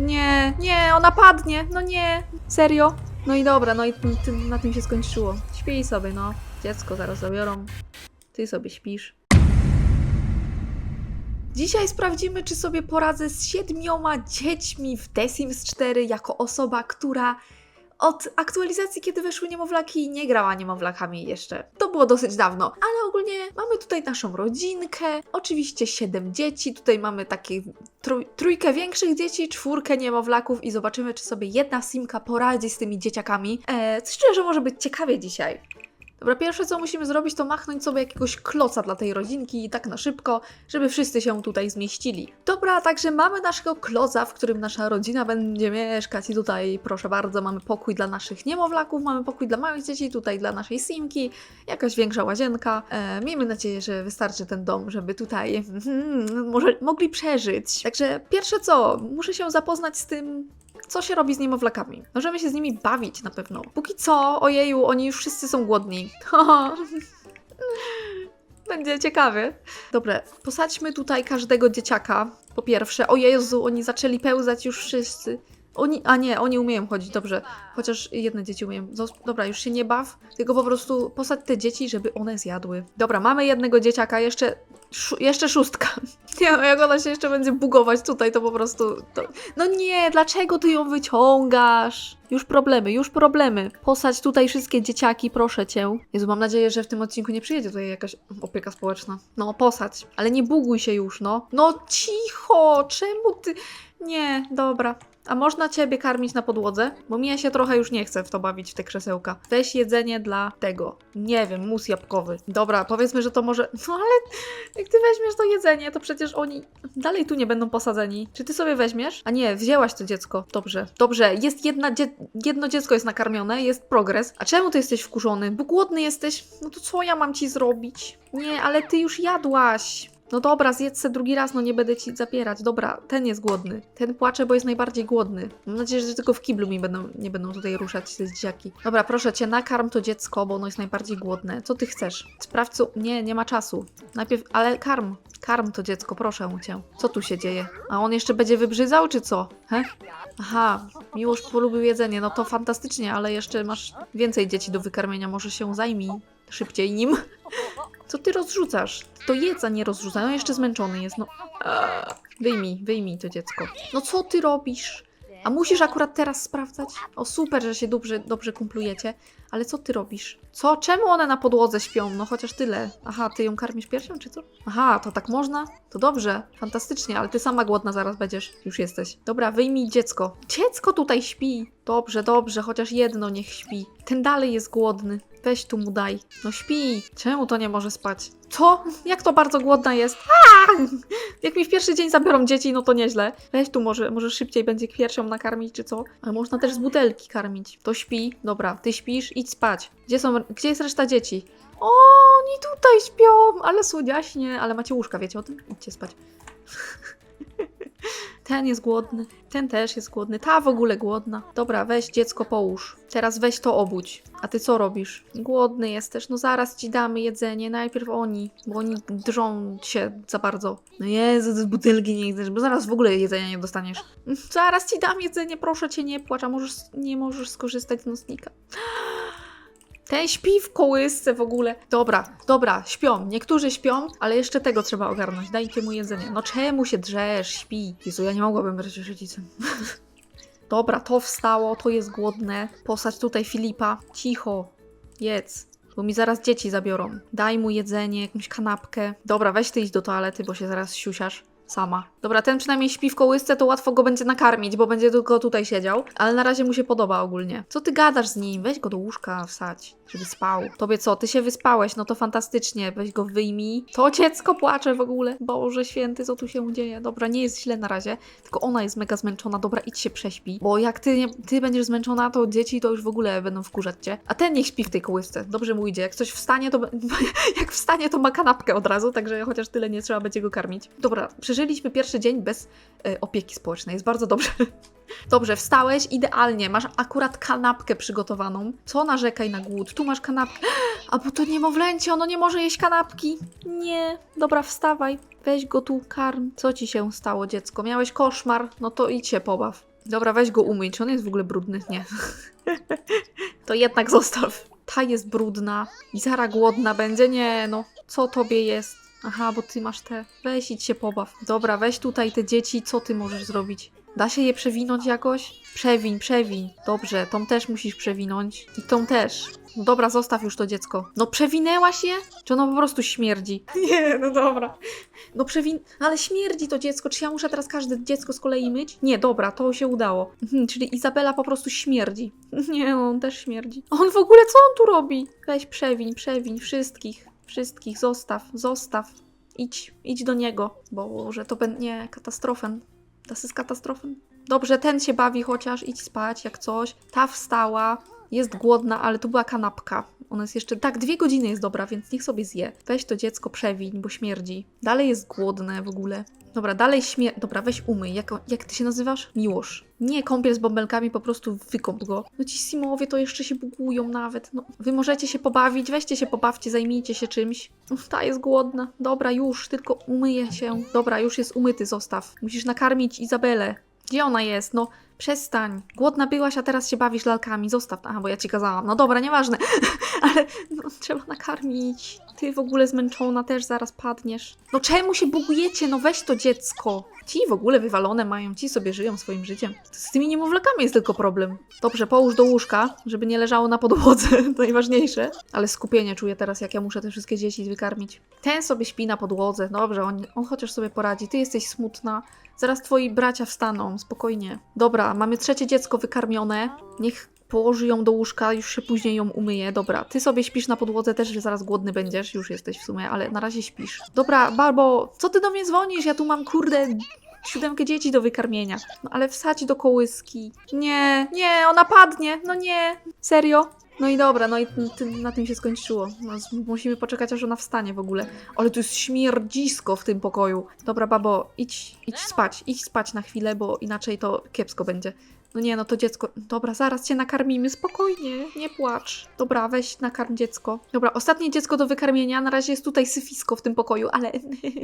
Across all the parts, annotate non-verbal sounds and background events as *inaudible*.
Nie, nie, ona padnie. No nie, serio. No i dobra, no i na tym się skończyło. Śpij sobie, no. Dziecko zaraz zabiorą. Ty sobie śpisz. Dzisiaj sprawdzimy, czy sobie poradzę z siedmioma dziećmi w The Sims 4 jako osoba, która od aktualizacji, kiedy weszły niemowlaki, nie grała niemowlakami jeszcze. To było dosyć dawno, ale ogólnie mamy tutaj naszą rodzinkę, oczywiście siedem dzieci, tutaj mamy takie trój, trójkę większych dzieci, czwórkę niemowlaków i zobaczymy, czy sobie jedna simka poradzi z tymi dzieciakami. Coś czuję, że może być ciekawie dzisiaj. Dobra, pierwsze co musimy zrobić, to machnąć sobie jakiegoś kloca dla tej rodzinki i tak na szybko, żeby wszyscy się tutaj zmieścili. Dobra, także mamy naszego kloca, w którym nasza rodzina będzie mieszkać i tutaj, proszę bardzo, mamy pokój dla naszych niemowlaków, mamy pokój dla małych dzieci, tutaj dla naszej simki, jakaś większa łazienka. E, miejmy nadzieję, że wystarczy ten dom, żeby tutaj mhm, *laughs* może mogli przeżyć. Także pierwsze co, muszę się zapoznać z tym, co się robi z niemowlakami. Możemy się z nimi bawić na pewno. Póki co, ojeju, oni już wszyscy są głodni. *laughs* Będzie ciekawy. Dobra, posadźmy tutaj każdego dzieciaka. Po pierwsze, o Jezu, oni zaczęli pełzać już wszyscy. Oni, a nie, oni umieją chodzić, dobrze. Chociaż jedne dzieci umieją. Dobra, już się nie baw, tylko po prostu posadź te dzieci, żeby one zjadły. Dobra, mamy jednego dzieciaka, jeszcze, szu- jeszcze szóstka. *laughs* Nie no, jak ona się jeszcze będzie bugować tutaj, to po prostu... To... No nie, dlaczego ty ją wyciągasz? Już problemy, już problemy. Posadź tutaj wszystkie dzieciaki, proszę cię. Jezu, mam nadzieję, że w tym odcinku nie przyjedzie tutaj jakaś opieka społeczna. No, posadź. Ale nie buguj się już, no. No cicho, czemu ty... Nie, dobra. A można ciebie karmić na podłodze? Bo mnie się trochę już nie chce w to bawić, w te krzesełka. Weź jedzenie dla tego. Nie wiem, mus jabłkowy. Dobra, powiedzmy, że to może... *laughs* No ale jak ty weźmiesz to jedzenie, to przecież oni dalej tu nie będą posadzeni. Czy ty sobie weźmiesz? A nie, wzięłaś to dziecko. Dobrze. Dobrze, jest jedna dzie... jedno dziecko jest nakarmione, jest progres. A czemu ty jesteś wkurzony? Bo głodny jesteś? No to co ja mam ci zrobić? Nie, ale ty już jadłaś. No dobra, zjedz se drugi raz, no nie będę ci zapierać. Dobra, ten jest głodny. Ten płacze, bo jest najbardziej głodny. Mam nadzieję, że tylko w kiblu mi będą, nie będą tutaj ruszać te dzieciaki. Dobra, proszę cię, nakarm to dziecko, bo ono jest najbardziej głodne. Co ty chcesz? Sprawdź co... Nie, nie ma czasu. Najpierw, ale karm. Karm to dziecko, proszę cię. Co tu się dzieje? A on jeszcze będzie wybrzydzał, czy co? He? Aha, miłość polubił jedzenie. No to fantastycznie, ale jeszcze masz więcej dzieci do wykarmienia. Może się zajmij szybciej nim. Co ty rozrzucasz? To jedz, a nie rozrzucaj. No jeszcze zmęczony jest, no. Wyjmij, wyjmij to dziecko. No co ty robisz? A musisz akurat teraz sprawdzać? O super, że się dobrze, dobrze kumplujecie. Ale co ty robisz? Co? Czemu one na podłodze śpią? No chociaż tyle. Aha, ty ją karmisz piersią, czy co? Aha, to tak można? To dobrze, fantastycznie, ale ty sama głodna zaraz będziesz. Już jesteś. Dobra, wyjmij dziecko. Dziecko tutaj śpi. Dobrze, dobrze, chociaż jedno niech śpi. Ten dalej jest głodny. Weź tu mu daj. No śpi. Czemu to nie może spać? Co? Jak to bardzo głodna jest? Aaa! Jak mi w pierwszy dzień zabiorą dzieci, no to nieźle. Weź tu może, może szybciej będzie piersią nakarmić, czy co? Ale można też z butelki karmić. To śpi. Dobra, ty śpisz, idź spać. Gdzie są, gdzie jest reszta dzieci? O, oni tutaj śpią, ale słodziaśnie, ale macie łóżka, wiecie o tym? Idźcie spać. *laughs* Ten jest głodny, ten też jest głodny, ta w ogóle głodna. Dobra, weź dziecko połóż. Teraz weź to obudź. A ty co robisz? Głodny jesteś, no zaraz ci damy jedzenie, najpierw oni, bo oni drżą się za bardzo. No Jezu, z butelki nie chcesz, bo zaraz w ogóle jedzenia nie dostaniesz. Zaraz ci dam jedzenie, proszę cię, nie płacz, a możesz, nie możesz skorzystać z nocnika. Ten śpi w kołysce w ogóle. Dobra, dobra, śpią. Niektórzy śpią, ale jeszcze tego trzeba ogarnąć. Dajcie mu jedzenie. No czemu się drzesz? Śpi. Jezu, ja nie mogłabym brać rodzicem. *laughs* Dobra, to wstało, to jest głodne. Posadź tutaj Filipa. Cicho. Jedz. Bo mi zaraz dzieci zabiorą. Daj mu jedzenie, jakąś kanapkę. Dobra, weź ty idź do toalety, bo się zaraz siusiasz. Sama. Dobra, ten przynajmniej śpi w kołysce, to łatwo go będzie nakarmić, bo będzie tylko tutaj siedział. Ale na razie mu się podoba ogólnie. Co ty gadasz z nim? Weź go do łóżka, wsadź, żeby spał. Tobie co? Ty się wyspałeś, no to fantastycznie. Weź go wyjmij. To dziecko płacze w ogóle. Boże święty, co tu się dzieje? Dobra, nie jest źle na razie, tylko ona jest mega zmęczona. Dobra, idź się prześpi, bo jak ty, nie, ty będziesz zmęczona, to dzieci to już w ogóle będą wkurzać cię. A ten niech śpi w tej kołysce. Dobrze mu idzie. Jak coś wstanie, to *laughs* jak wstanie, to ma kanapkę od razu, także chociaż tyle nie trzeba będzie go karmić. Dobra, przeżyliśmy pierwszy dzień bez e, opieki społecznej. Jest bardzo dobrze. *laughs* Dobrze, wstałeś, idealnie. Masz akurat kanapkę przygotowaną. Co narzekaj na głód? Tu masz kanapkę. *gasps* A bo to niemowlęcie, ono nie może jeść kanapki. Nie. Dobra, wstawaj. Weź go tu, karm. Co ci się stało, dziecko? Miałeś koszmar? No to idź się pobaw. Dobra, weź go umyj. Czy on jest w ogóle brudny? Nie. *laughs* to jednak zostaw. Ta jest brudna i Zara głodna będzie. Nie, no. Co tobie jest? Aha, bo ty masz te. Weź idź się pobaw. Dobra, weź tutaj te dzieci. Co ty możesz zrobić? Da się je przewinąć jakoś? Przewiń, przewiń. Dobrze, tą też musisz przewinąć. I tą też. No dobra, zostaw już to dziecko. No przewinęłaś je? Czy ono po prostu śmierdzi? *laughs* Nie, no dobra. No przewin... Ale śmierdzi to dziecko. Czy ja muszę teraz każde dziecko z kolei myć? Nie, dobra, to się udało. Mhm, czyli Izabela po prostu śmierdzi. *laughs* Nie, on też śmierdzi. On w ogóle co on tu robi? Weź przewiń, przewiń wszystkich. Wszystkich, zostaw, zostaw. Idź, idź do niego, bo że to będzie katastrofen. To jest katastrofen. Dobrze, ten się bawi chociaż, idź spać jak coś. Ta wstała, jest głodna, ale tu była kanapka. Ona jest jeszcze, tak, dwie godziny jest dobra, więc niech sobie zje. Weź to dziecko, przewiń, bo śmierdzi. Dalej jest głodne w ogóle. Dobra, dalej śmier... Dobra, weź umyj. Jak, jak ty się nazywasz? Miłosz. Nie kąpiel z bąbelkami, po prostu wykąp go. No ci Simowie to jeszcze się bugują nawet. No, wy możecie się pobawić, weźcie się pobawcie, zajmijcie się czymś. No, ta jest głodna. Dobra, już, tylko umyję się. Dobra, już jest umyty, zostaw. Musisz nakarmić Izabelę. Gdzie ona jest? No, przestań. Głodna byłaś, a teraz się bawisz lalkami. Zostaw. Aha, bo ja ci kazałam. No dobra, nieważne. *laughs* Ale no, trzeba nakarmić. Ty w ogóle zmęczona też zaraz padniesz. No czemu się bugujecie? No weź to dziecko. Ci w ogóle wywalone mają, ci sobie żyją swoim życiem. Z tymi niemowlakami jest tylko problem. Dobrze, połóż do łóżka, żeby nie leżało na podłodze, *laughs* to najważniejsze. Ale skupienie czuję teraz, jak ja muszę te wszystkie dzieci wykarmić. Ten sobie śpi na podłodze, dobrze, on, on chociaż sobie poradzi. Ty jesteś smutna, zaraz twoi bracia wstaną, spokojnie. Dobra, mamy trzecie dziecko wykarmione. Niech położy ją do łóżka, już się później ją umyje. Dobra, ty sobie śpisz na podłodze, też zaraz głodny będziesz, już jesteś w sumie, ale na razie śpisz. Dobra, Barbo, co ty do mnie dzwonisz? Ja tu mam, kurde, siódemkę dzieci do wykarmienia. No ale wsadź do kołyski. Nie, nie, ona padnie, no nie, serio? No i dobra, no i na tym się skończyło. No, musimy poczekać, aż ona wstanie w ogóle. Ale tu jest śmierdzisko w tym pokoju. Dobra, babo, idź, idź spać, idź spać na chwilę, bo inaczej to kiepsko będzie. No nie, no to dziecko. Dobra, zaraz cię nakarmimy, spokojnie, nie płacz. Dobra, weź nakarm dziecko. Dobra, ostatnie dziecko do wykarmienia. Na razie jest tutaj syfisko w tym pokoju, ale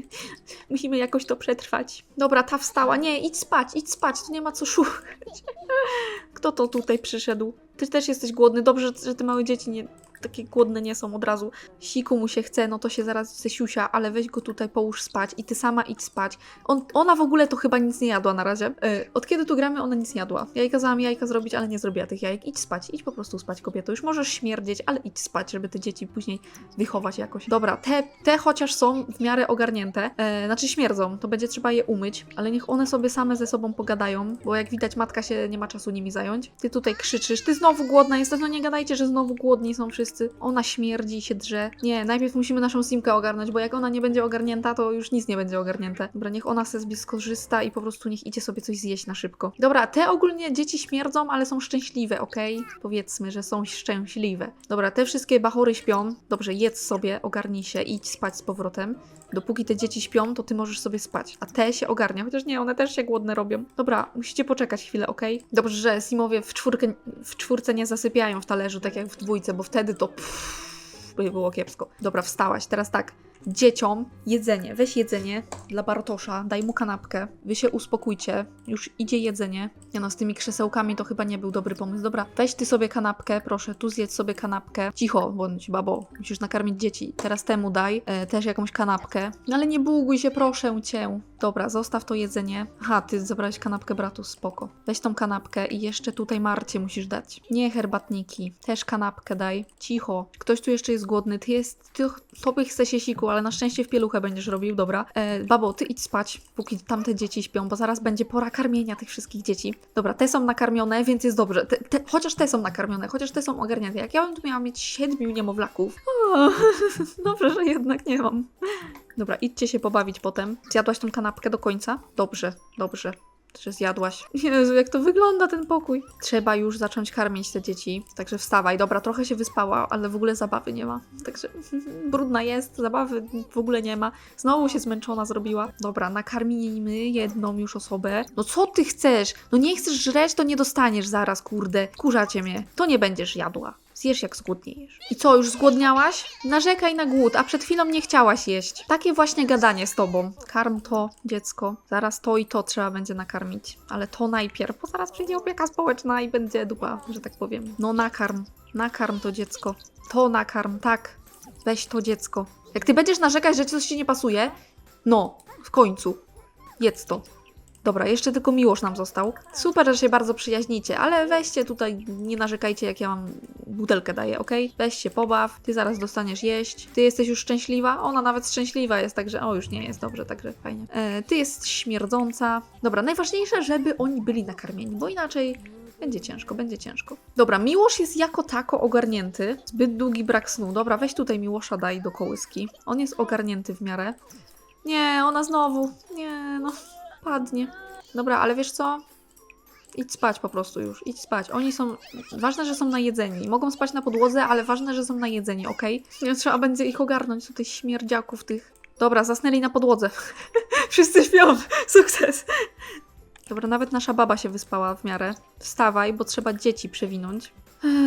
*laughs* musimy jakoś to przetrwać. Dobra, ta wstała. Nie, idź spać, idź spać, tu nie ma co szukać. *laughs* Kto to tutaj przyszedł? Ty też jesteś głodny. Dobrze, że te małe dzieci nie, takie głodne nie są od razu. Siku mu się chce, no to się zaraz zesiusia, ale weź go tutaj, połóż spać i ty sama idź spać. On, ona w ogóle to chyba nic nie jadła na razie. E, od kiedy tu gramy, ona nic nie jadła. Ja jej kazałam jajka zrobić, ale nie zrobiła tych jajek. Idź spać, idź po prostu spać, kobieto. Już możesz śmierdzieć, ale idź spać, żeby te dzieci później wychować jakoś. Dobra, te, te chociaż są w miarę ogarnięte, e, znaczy śmierdzą, to będzie trzeba je umyć, ale niech one sobie same ze sobą pogadają, bo jak widać matka się nie ma czasu nimi zająć. Ty tutaj krzyczysz, ty znowu głodna jesteś, no nie gadajcie, że znowu głodni są wszyscy. Ona śmierdzi się drze. Nie, najpierw musimy naszą simkę ogarnąć, bo jak ona nie będzie ogarnięta, to już nic nie będzie ogarnięte. Dobra, niech ona sobie skorzysta i po prostu niech idzie sobie coś zjeść na szybko. Dobra, te ogólnie dzieci śmierdzą, ale są szczęśliwe, okej? Powiedzmy, że są szczęśliwe. Dobra, te wszystkie bachory śpią. Dobrze, jedz sobie, ogarnij się, idź spać z powrotem. Dopóki te dzieci śpią, to ty możesz sobie spać. A te się ogarnia, chociaż nie, one też się głodne robią. Dobra, musicie poczekać chwilę, okej? Dobrze, że Simowie w, czwórkę, w czwórce nie zasypiają w talerzu, tak jak w dwójce, bo wtedy to pff, by było kiepsko. Dobra, wstałaś. Teraz tak. Dzieciom jedzenie. Weź jedzenie dla Bartosza, daj mu kanapkę. Wy się uspokójcie. Już idzie jedzenie. Ja no, z tymi krzesełkami to chyba nie był dobry pomysł. Dobra, weź ty sobie kanapkę, proszę, tu zjedz sobie kanapkę. Cicho, bądź babo, musisz nakarmić dzieci. Teraz temu daj e, też jakąś kanapkę. No ale nie buguj się, proszę cię. Dobra, zostaw to jedzenie. Aha, ty zabrałeś kanapkę bratu, spoko. Weź tą kanapkę i jeszcze tutaj Marcie musisz dać. Nie herbatniki, też kanapkę daj. Cicho. Ktoś tu jeszcze jest głodny. Ty jest, ty, tobie chce się siku, ale na szczęście w pieluchę będziesz robił, dobra. E, babo, ty idź spać, póki tamte dzieci śpią, bo zaraz będzie pora karmienia tych wszystkich dzieci. Dobra, te są nakarmione, więc jest dobrze. Te, te, chociaż te są nakarmione, chociaż te są ogarnięte. Jak ja bym tu miała mieć siedmiu niemowlaków. O, *laughs* dobrze, że jednak nie mam. Dobra, idźcie się pobawić potem. Zjadłaś tą kanapkę do końca? Dobrze, dobrze. Że zjadłaś. *laughs* Jezu, jak to wygląda ten pokój. Trzeba już zacząć karmić te dzieci. Także wstawaj. Dobra, trochę się wyspała, ale w ogóle zabawy nie ma. Także *laughs* brudna jest, zabawy w ogóle nie ma. Znowu się zmęczona zrobiła. Dobra, nakarmijmy jedną już osobę. No co ty chcesz? No nie chcesz żreć, to nie dostaniesz zaraz, kurde. Kurzacie mnie. To nie będziesz jadła. Zjesz jak zgłodniejesz. I co, już zgłodniałaś? Narzekaj na głód, a przed chwilą nie chciałaś jeść. Takie właśnie gadanie z tobą. Karm to, dziecko. Zaraz to i to trzeba będzie nakarmić. Ale to najpierw, bo zaraz przyjdzie opieka społeczna i będzie dupa, że tak powiem. No nakarm. Nakarm to dziecko. To nakarm, tak. Weź to dziecko. Jak ty będziesz narzekać, że coś ci nie pasuje, no, w końcu. Jedz to. Dobra, jeszcze tylko Miłosz nam został. Super, że się bardzo przyjaźnicie, ale weźcie tutaj, nie narzekajcie jak ja mam butelkę daję, ok? Weź się pobaw, ty zaraz dostaniesz jeść. Ty jesteś już szczęśliwa? Ona nawet szczęśliwa jest, także o, już nie jest dobrze, także fajnie. E, ty jest śmierdząca. Dobra, najważniejsze, żeby oni byli nakarmieni, bo inaczej będzie ciężko, będzie ciężko. Dobra, Miłosz jest jako tako ogarnięty. Zbyt długi brak snu. Dobra, weź tutaj Miłosza daj do kołyski. On jest ogarnięty w miarę. Nie, ona znowu. Nie, no. Padnie. Dobra, ale wiesz co? Idź spać po prostu już. Idź spać. Oni są. Ważne, że są najedzeni. Mogą spać na podłodze, ale ważne, że są najedzeni, okej? Nie Trzeba będzie ich ogarnąć, tutaj śmierdziaków tych. Dobra, zasnęli na podłodze. *laughs* Wszyscy śpią. *laughs* Sukces. Dobra, nawet nasza baba się wyspała w miarę. Wstawaj, bo trzeba dzieci przewinąć.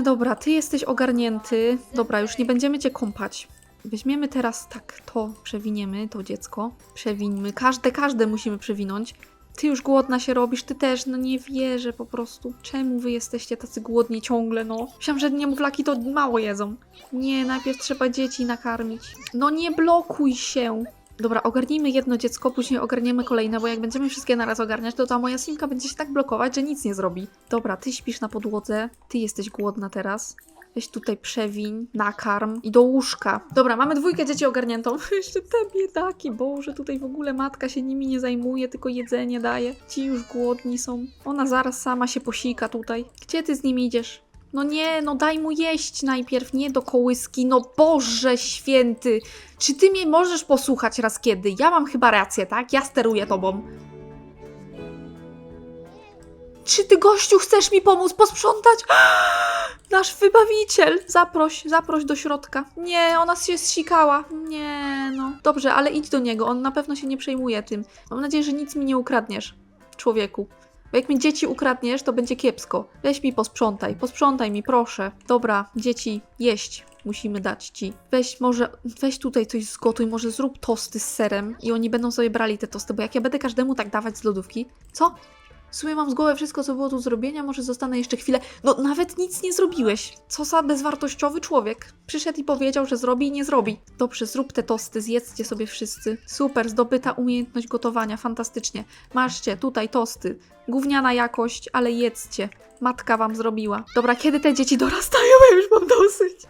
Dobra, ty jesteś ogarnięty. Dobra, już nie będziemy cię kąpać. Weźmiemy teraz tak, to przewiniemy, to dziecko. Przewińmy. Każde, każde musimy przewinąć. Ty już głodna się robisz, ty też, no nie wierzę po prostu. Czemu wy jesteście tacy głodni ciągle, no? Myślałam, że niemowlaki to mało jedzą. Nie, najpierw trzeba dzieci nakarmić. No nie blokuj się. Dobra, ogarnijmy jedno dziecko, później ogarniemy kolejne, bo jak będziemy wszystkie naraz ogarniać, to ta moja simka będzie się tak blokować, że nic nie zrobi. Dobra, ty śpisz na podłodze, ty jesteś głodna teraz. Weź tutaj przewiń, nakarm i do łóżka. Dobra, mamy dwójkę dzieci ogarniętą. *laughs* Jeszcze te biedaki, Boże, tutaj w ogóle matka się nimi nie zajmuje, tylko jedzenie daje. Ci już głodni są. Ona zaraz sama się posika tutaj. Gdzie ty z nimi idziesz? No nie, no daj mu jeść najpierw, nie do kołyski. No Boże święty! Czy ty mnie możesz posłuchać raz kiedy? Ja mam chyba rację, tak? Ja steruję tobą. Czy ty, gościu, chcesz mi pomóc posprzątać? *gasps* Nasz wybawiciel! Zaproś, zaproś do środka. Nie, ona się zsikała. Nie, no. Dobrze, ale idź do niego, on na pewno się nie przejmuje tym. Mam nadzieję, że nic mi nie ukradniesz, człowieku. Bo jak mi dzieci ukradniesz, to będzie kiepsko. Weź mi posprzątaj, posprzątaj mi, proszę. Dobra, dzieci, jeść musimy dać ci. Weź może, weź tutaj coś zgotuj, może zrób tosty z serem i oni będą sobie brali te tosty, bo jak ja będę każdemu tak dawać z lodówki, co? W sumie mam z głowy wszystko, co było tu zrobienia, może zostanę jeszcze chwilę. No, nawet nic nie zrobiłeś. Co za bezwartościowy człowiek. Przyszedł i powiedział, że zrobi i nie zrobi. Dobrze, zrób te tosty, zjedzcie sobie wszyscy. Super, zdobyta umiejętność gotowania, fantastycznie. Maszcie, tutaj tosty. Gówniana jakość, ale jedzcie. Matka wam zrobiła. Dobra, kiedy te dzieci dorastają? Ja już mam dosyć.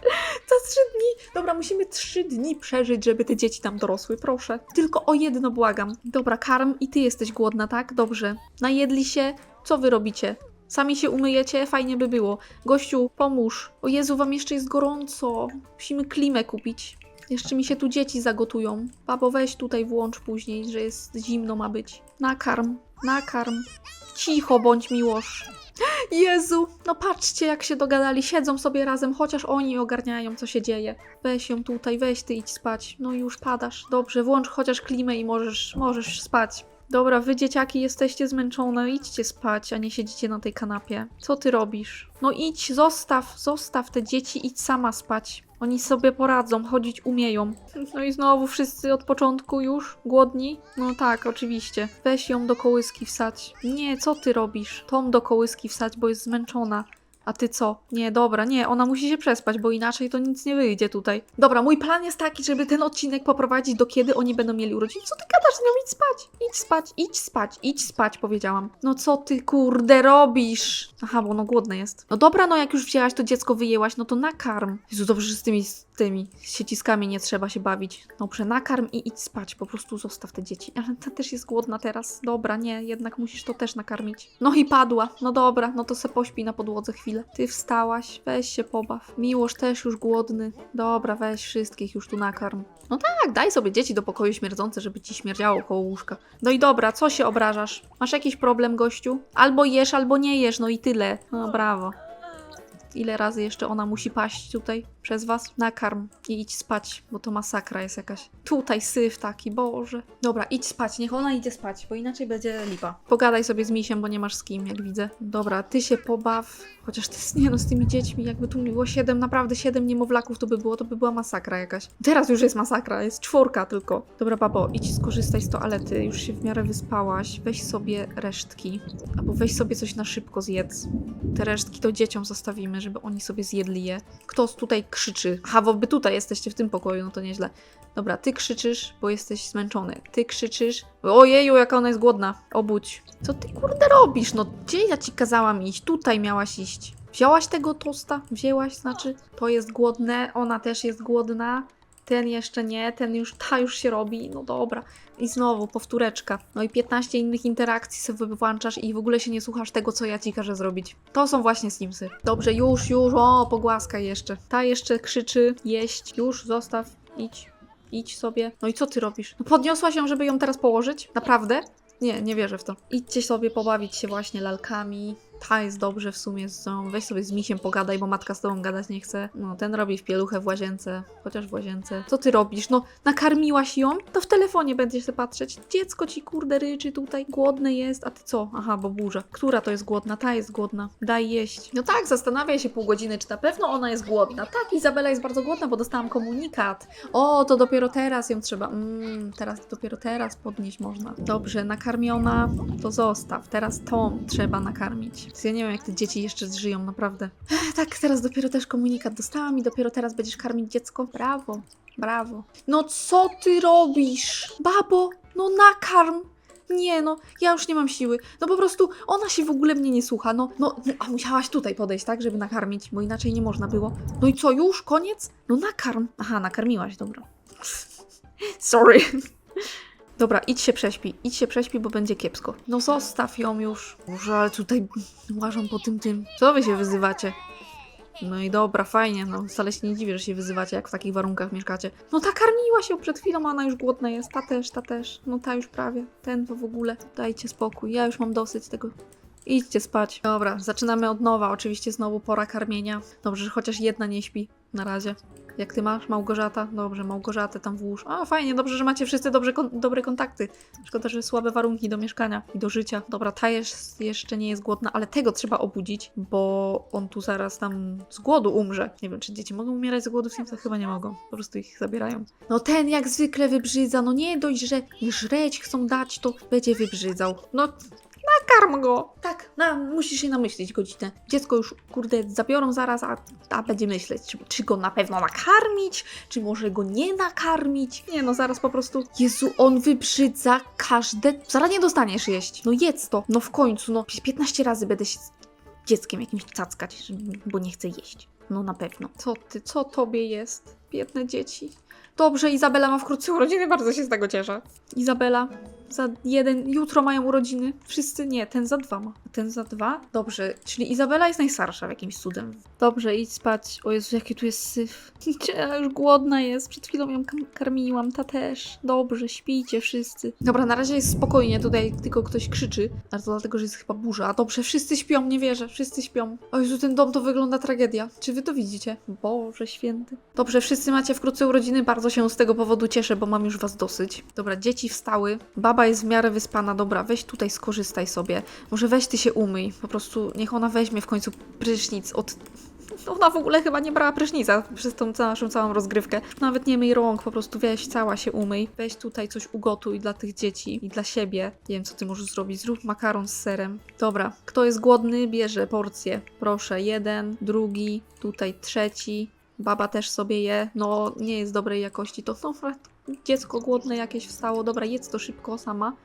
Za trzy dni. Dobra, musimy trzy dni przeżyć, żeby te dzieci tam dorosły, proszę. Tylko o jedno błagam. Dobra, karm i ty jesteś głodna, tak? Dobrze. Najedli się. Co wy robicie? Sami się umyjecie? Fajnie by było. Gościu, pomóż. O Jezu, wam jeszcze jest gorąco. Musimy klimę kupić. Jeszcze mi się tu dzieci zagotują. Babo, weź tutaj włącz później, że jest zimno ma być. Nakarm, nakarm. Cicho bądź miłosz. Jezu, no patrzcie jak się dogadali, siedzą sobie razem, chociaż oni ogarniają co się dzieje. Weź ją tutaj, weź ty idź spać. No już padasz. Dobrze, włącz chociaż klimę i możesz, możesz spać. Dobra, wy dzieciaki jesteście zmęczone, idźcie spać, a nie siedzicie na tej kanapie. Co ty robisz? No idź, zostaw, zostaw te dzieci, idź sama spać. Oni sobie poradzą, chodzić umieją. No i znowu wszyscy od początku już głodni? No tak, oczywiście. Weź ją do kołyski wsać. Nie, co ty robisz? Tom do kołyski wsać, bo jest zmęczona. A ty co? Nie, dobra, nie, ona musi się przespać, bo inaczej to nic nie wyjdzie tutaj. Dobra, mój plan jest taki, żeby ten odcinek poprowadzić do kiedy oni będą mieli urodziny. Co ty gadasz? No idź spać, idź spać, idź spać, idź spać, powiedziałam. No co ty kurde robisz? Aha, bo ono głodne jest. No dobra, no jak już wzięłaś to dziecko, wyjęłaś, no to nakarm. Jezu, dobrze, że z tymi, z tymi sieciskami nie trzeba się bawić. Dobrze, nakarm i idź spać, po prostu zostaw te dzieci. Ale ta też jest głodna teraz. Dobra, nie, jednak musisz to też nakarmić. No i padła. No dobra, no to se pośpi na podłodze chwilę. Ty wstałaś, weź się pobaw. Miłosz też już głodny. Dobra, weź wszystkich już tu nakarm. No tak, daj sobie dzieci do pokoju śmierdzące, żeby ci śmierdziało koło łóżka. No i dobra, co się obrażasz? Masz jakiś problem, gościu? Albo jesz, albo nie jesz, no i tyle. No brawo. Ile razy jeszcze ona musi paść tutaj? Przez was, nakarm i idź spać, bo to masakra jest jakaś. Tutaj syf taki, Boże. Dobra, idź spać, niech ona idzie spać, bo inaczej będzie lipa. Pogadaj sobie z misiem, bo nie masz z kim, jak widzę. Dobra, ty się pobaw, chociaż jest, *laughs* nie no, z tymi dziećmi, jakby tu było siedem, naprawdę siedem niemowlaków to by było, to by była masakra jakaś. Teraz już jest masakra, jest czwórka tylko. Dobra, babo, idź skorzystaj z toalety, już się w miarę wyspałaś, weź sobie resztki, albo weź sobie coś na szybko zjedz. Te resztki to dzieciom zostawimy, żeby oni sobie zjedli je. Kto tutaj krzyczy? Aha, bo wy tutaj jesteście w tym pokoju, no to nieźle. Dobra, ty krzyczysz, bo jesteś zmęczony. Ty krzyczysz. Ojeju, jaka ona jest głodna. Obudź. Co ty kurde robisz? No gdzie ja ci kazałam iść? Tutaj miałaś iść. Wzięłaś tego tosta? Wzięłaś, znaczy to jest głodne, ona też jest głodna. Ten jeszcze nie, ten już, ta już się robi, no dobra. I znowu powtóreczka. No i 15 innych interakcji sobie włączasz i w ogóle się nie słuchasz tego, co ja ci każę zrobić. To są właśnie Simsy. Dobrze, już, już, o, pogłaskaj jeszcze. Ta jeszcze krzyczy, jeść, już, zostaw, idź, idź sobie. No i co ty robisz? No podniosła się, żeby ją teraz położyć? Naprawdę? Nie, nie wierzę w to. Idźcie sobie pobawić się właśnie lalkami. Ta jest dobrze w sumie z nią. Weź sobie z misiem pogadaj, bo matka z tobą gadać nie chce. No, ten robi w pieluchę w łazience. Chociaż w łazience. Co ty robisz? No, nakarmiłaś ją? To w telefonie będziesz się patrzeć. Dziecko ci kurde ryczy tutaj. Głodne jest. A ty co? Aha, bo burza. Która to jest głodna? Ta jest głodna. Daj jeść. No tak, zastanawiaj się pół godziny, czy na pewno ona jest głodna. Tak, Izabela jest bardzo głodna, bo dostałam komunikat. O, to dopiero teraz ją trzeba. Mmm, teraz dopiero teraz podnieść można. Dobrze, nakarmiona, to zostaw. Teraz tą trzeba nakarmić. Ja nie wiem, jak te dzieci jeszcze żyją, naprawdę. Ech, tak, teraz dopiero też komunikat dostałam i dopiero teraz będziesz karmić dziecko. Brawo, brawo. No co ty robisz? Babo, no nakarm. Nie no, ja już nie mam siły. No po prostu ona się w ogóle mnie nie słucha. No, no, a musiałaś tutaj podejść, tak, żeby nakarmić, bo inaczej nie można było. No i co, już? Koniec? No nakarm. Aha, nakarmiłaś, dobra. *laughs* Sorry. Dobra, idź się prześpi, idź się prześpi, bo będzie kiepsko. No zostaw ją już. Boże, ale tutaj łażą po tym tym. Co wy się wyzywacie? No i dobra, fajnie, no wcale się nie dziwię, że się wyzywacie, jak w takich warunkach mieszkacie. No ta karmiła się przed chwilą, a ona już głodna jest. Ta też, ta też. No ta już prawie. Ten to w ogóle. Dajcie spokój, ja już mam dosyć tego. Idźcie spać. Dobra, zaczynamy od nowa. Oczywiście znowu pora karmienia. Dobrze, że chociaż jedna nie śpi. Na razie. Jak ty masz, Małgorzata? Dobrze, Małgorzatę tam włóż. A, fajnie, dobrze, że macie wszyscy dobrze, kon- dobre kontakty. Szkoda, że słabe warunki do mieszkania i do życia. Dobra, ta jest, jeszcze nie jest głodna, ale tego trzeba obudzić, bo on tu zaraz tam z głodu umrze. Nie wiem, czy dzieci mogą umierać z głodu w Simsach? Chyba nie mogą. Po prostu ich zabierają. No ten jak zwykle wybrzydza. No nie dość, że żreć chcą dać, to będzie wybrzydzał. No Nakarm go! Tak, na, musisz się namyślić godzinę. Dziecko już, kurde, zabiorą zaraz, a, a będzie myśleć, czy, czy go na pewno nakarmić, czy może go nie nakarmić. Nie no, zaraz po prostu... Jezu, on wybrzydza każde... Zaraz nie dostaniesz jeść. No jedz to. No w końcu, no 15 razy będę się z dzieckiem jakimś cackać, bo nie chcę jeść. No na pewno. Co ty, co tobie jest? Biedne dzieci. Dobrze, Izabela ma wkrótce urodziny, bardzo się z tego cieszę. Izabela, za jeden, jutro mają urodziny. Wszyscy nie, ten za dwa ma. A ten za dwa? Dobrze, czyli Izabela jest najstarsza w jakimś cudem. Dobrze, idź spać. O Jezu, jaki tu jest syf. *laughs* Ja już głodna jest, przed chwilą ją karmiłam, ta też. Dobrze, śpijcie wszyscy. Dobra, na razie jest spokojnie, tutaj tylko ktoś krzyczy. Ale to dlatego, że jest chyba burza. Dobrze, wszyscy śpią, nie wierzę, wszyscy śpią. O Jezu, ten dom to wygląda tragedia. Czy wy to widzicie? Boże święty. Dobrze, wszyscy macie wkrótce urodziny, bardzo się z tego powodu cieszę, bo mam już was dosyć. Dobra, dzieci wstały, baba jest w miarę wyspana, dobra, weź tutaj skorzystaj sobie. Może weź ty się umyj, po prostu niech ona weźmie w końcu prysznic od... Ona w ogóle chyba nie brała prysznica przez tą naszą całą rozgrywkę. Nawet nie myj rąk, po prostu weź cała się umyj. Weź tutaj coś ugotuj dla tych dzieci i dla siebie. Nie wiem, co ty możesz zrobić. Zrób makaron z serem. Dobra, kto jest głodny, bierze porcję. Proszę, jeden, drugi, tutaj trzeci. Baba też sobie je. No, nie jest dobrej jakości. To dobra, dziecko głodne jakieś wstało. Dobra, jedz to szybko sama.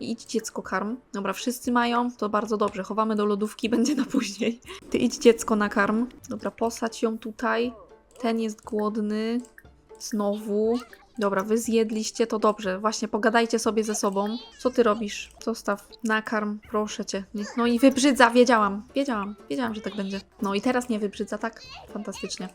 I idź dziecko karm. Dobra, wszyscy mają, to bardzo dobrze. Chowamy do lodówki, będzie na później. Ty idź dziecko na karm. Dobra, posadź ją tutaj. Ten jest głodny. Znowu. Dobra, wy zjedliście, to dobrze. Właśnie pogadajcie sobie ze sobą. Co ty robisz? Zostaw. Nakarm, proszę cię. No i wybrzydza, wiedziałam. Wiedziałam, wiedziałam, że tak będzie. No i teraz nie wybrzydza, tak? Fantastycznie.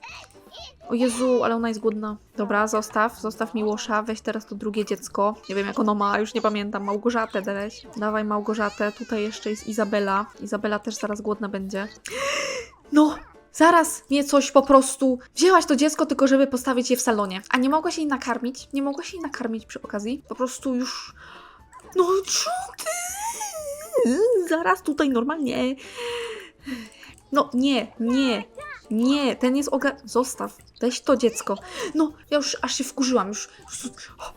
O Jezu, ale ona jest głodna. Dobra, zostaw, zostaw Miłosza, weź teraz to drugie dziecko. Nie wiem jak ono ma, już nie pamiętam. Małgorzatę weź. Dawaj Małgorzatę, tutaj jeszcze jest Izabela. Izabela też zaraz głodna będzie. No, Zaraz mnie coś po prostu. Wzięłaś to dziecko tylko, żeby postawić je w salonie. A nie mogłaś jej nakarmić? Nie mogłaś jej nakarmić przy okazji? Po prostu już. No co ty? Zaraz tutaj normalnie. No nie, nie, nie, ten jest oga... Zostaw, weź to dziecko. No, ja już aż się wkurzyłam, już... już o,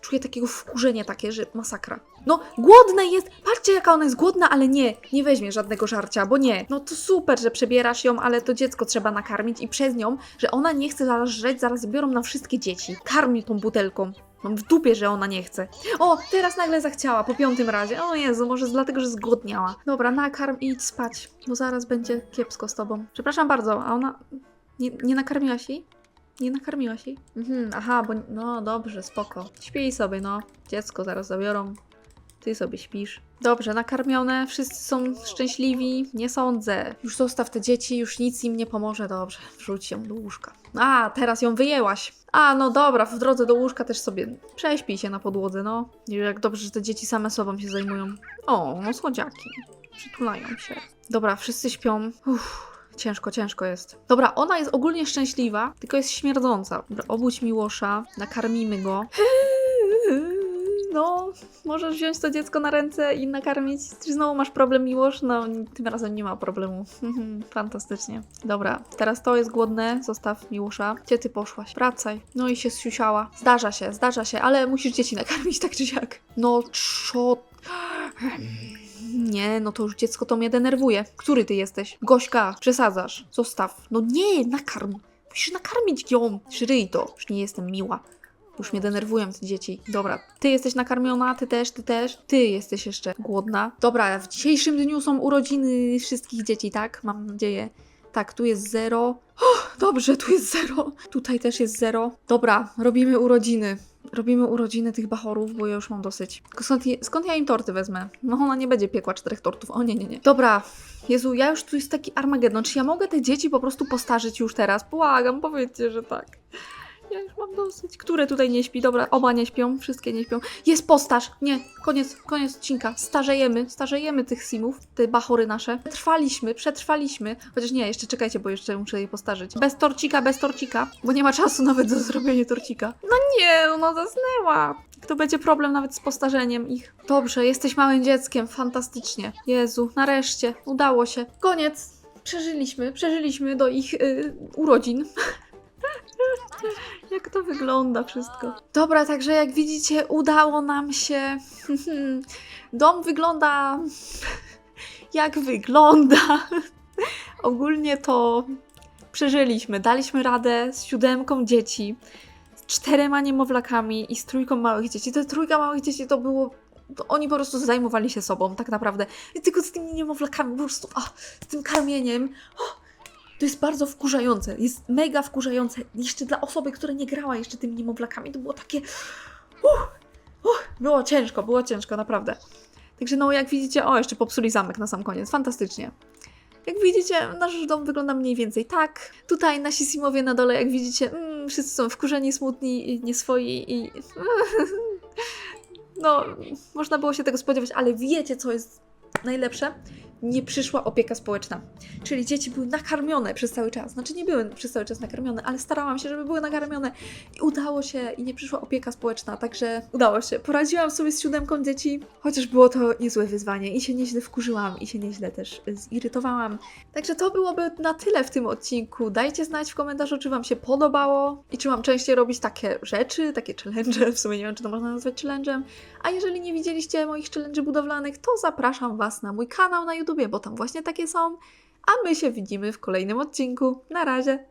czuję takiego wkurzenia takie, że masakra. No, głodna jest, patrzcie jaka ona jest głodna, ale nie, nie weźmie żadnego żarcia, bo nie. No to super, że przebierasz ją, ale to dziecko trzeba nakarmić i przez nią, że ona nie chce zaraz żreć, zaraz biorą nam wszystkie dzieci. Karmi tą butelką. Mam w dupie, że ona nie chce. O, teraz nagle zachciała, po piątym razie. O Jezu, może dlatego, że zgłodniała. Dobra, nakarm i idź spać, bo zaraz będzie kiepsko z tobą. Przepraszam bardzo, a ona... Nie, nie nakarmiłaś jej? Nie nakarmiłaś jej? Mhm, aha, bo... No dobrze, spoko. Śpij sobie, no. Dziecko zaraz zabiorą. Ty sobie śpisz. Dobrze, nakarmione, wszyscy są szczęśliwi. Nie sądzę. Już zostaw te dzieci, już nic im nie pomoże. Dobrze, wrzuć ją do łóżka. A, teraz ją wyjęłaś. A, no dobra, w drodze do łóżka też sobie prześpij się na podłodze, no. Jak dobrze, że te dzieci same sobą się zajmują. O, no słodziaki. Przytulają się. Dobra, wszyscy śpią. Uff. Ciężko, ciężko jest. Dobra, ona jest ogólnie szczęśliwa, tylko jest śmierdząca. Dobra, obudź Miłosza, nakarmimy go. No, możesz wziąć to dziecko na ręce i nakarmić. Czy znowu masz problem, Miłosz? No, tym razem nie ma problemu. *laughs* Fantastycznie. Dobra, teraz to jest głodne. Zostaw Miłosza. Gdzie ty poszłaś? Wracaj. No i się zsiusiała. Zdarza się, zdarza się, ale musisz dzieci nakarmić *laughs* tak czy siak. No, czo... Nie, no to już dziecko to mnie denerwuje. Który ty jesteś? Gośka, przesadzasz. Zostaw. No nie, nakarm. Musisz nakarmić ją. Żryj to. Już nie jestem miła. Już mnie denerwują te dzieci. Dobra, ty jesteś nakarmiona, ty też, ty też. Ty jesteś jeszcze głodna. Dobra, w dzisiejszym dniu są urodziny wszystkich dzieci, tak? Mam nadzieję. Tak, tu jest zero. Oh, dobrze, tu jest zero. Tutaj też jest zero. Dobra, robimy urodziny. Robimy urodziny tych bachorów, bo ja już mam dosyć. Skąd, je, skąd ja im torty wezmę? No ona nie będzie piekła czterech tortów. O nie, nie, nie. Dobra, Jezu, ja już tu jest taki Armagedon. Czy ja mogę te dzieci po prostu postarzyć już teraz? Błagam, powiedzcie, że tak. Ja już mam dosyć. Które tutaj nie śpi? Dobra, oba nie śpią, wszystkie nie śpią. Jest postaż! Nie, koniec, koniec odcinka. Starzejemy, starzejemy tych simów, te bachory nasze. Przetrwaliśmy, przetrwaliśmy. Chociaż nie, jeszcze czekajcie, bo jeszcze muszę je postarzyć. Bez torcika, bez torcika, bo nie ma czasu nawet do zrobienia torcika. No nie, ona zasnęła. To będzie problem nawet z postarzeniem ich. Dobrze, jesteś małym dzieckiem, fantastycznie. Jezu, nareszcie, udało się. Koniec. Przeżyliśmy, przeżyliśmy do ich y, urodzin. *laughs* To wygląda wszystko. Dobra, także jak widzicie, udało nam się. *laughs* Dom wygląda *laughs* jak wygląda. *laughs* Ogólnie to przeżyliśmy. Daliśmy radę z siódemką dzieci, z czterema niemowlakami i z trójką małych dzieci. Te trójka małych dzieci to było. Oni po prostu zajmowali się sobą, tak naprawdę. I tylko z tymi niemowlakami, po prostu, a, z tym karmieniem. *gasps* O, to jest bardzo wkurzające. Jest mega wkurzające. Jeszcze dla osoby, która nie grała jeszcze tymi niemowlakami, to było takie. Było ciężko, było ciężko, naprawdę. Także no, jak widzicie, o, jeszcze popsuli zamek na sam koniec. Fantastycznie. Jak widzicie, nasz dom wygląda mniej więcej tak. Tutaj nasi simowie na dole, jak widzicie, mm, wszyscy są wkurzeni, smutni, nieswoi i... *laughs* No, można było się tego spodziewać, ale wiecie, co jest najlepsze? Nie przyszła opieka społeczna. Czyli dzieci były nakarmione przez cały czas. Znaczy nie były przez cały czas nakarmione, ale starałam się, żeby były nakarmione. I udało się i nie przyszła opieka społeczna, także udało się. Poradziłam sobie z siódemką dzieci, chociaż było to niezłe wyzwanie i się nieźle wkurzyłam i się nieźle też zirytowałam. Także to byłoby na tyle w tym odcinku. Dajcie znać w komentarzu, czy Wam się podobało i czy mam częściej robić takie rzeczy, takie challenge. W sumie nie wiem, czy to można nazwać challenge'em. A jeżeli nie widzieliście moich challenge budowlanych, to zapraszam Was na mój kanał na YouTubie, bo tam właśnie takie są. A my się widzimy w kolejnym odcinku. Na razie!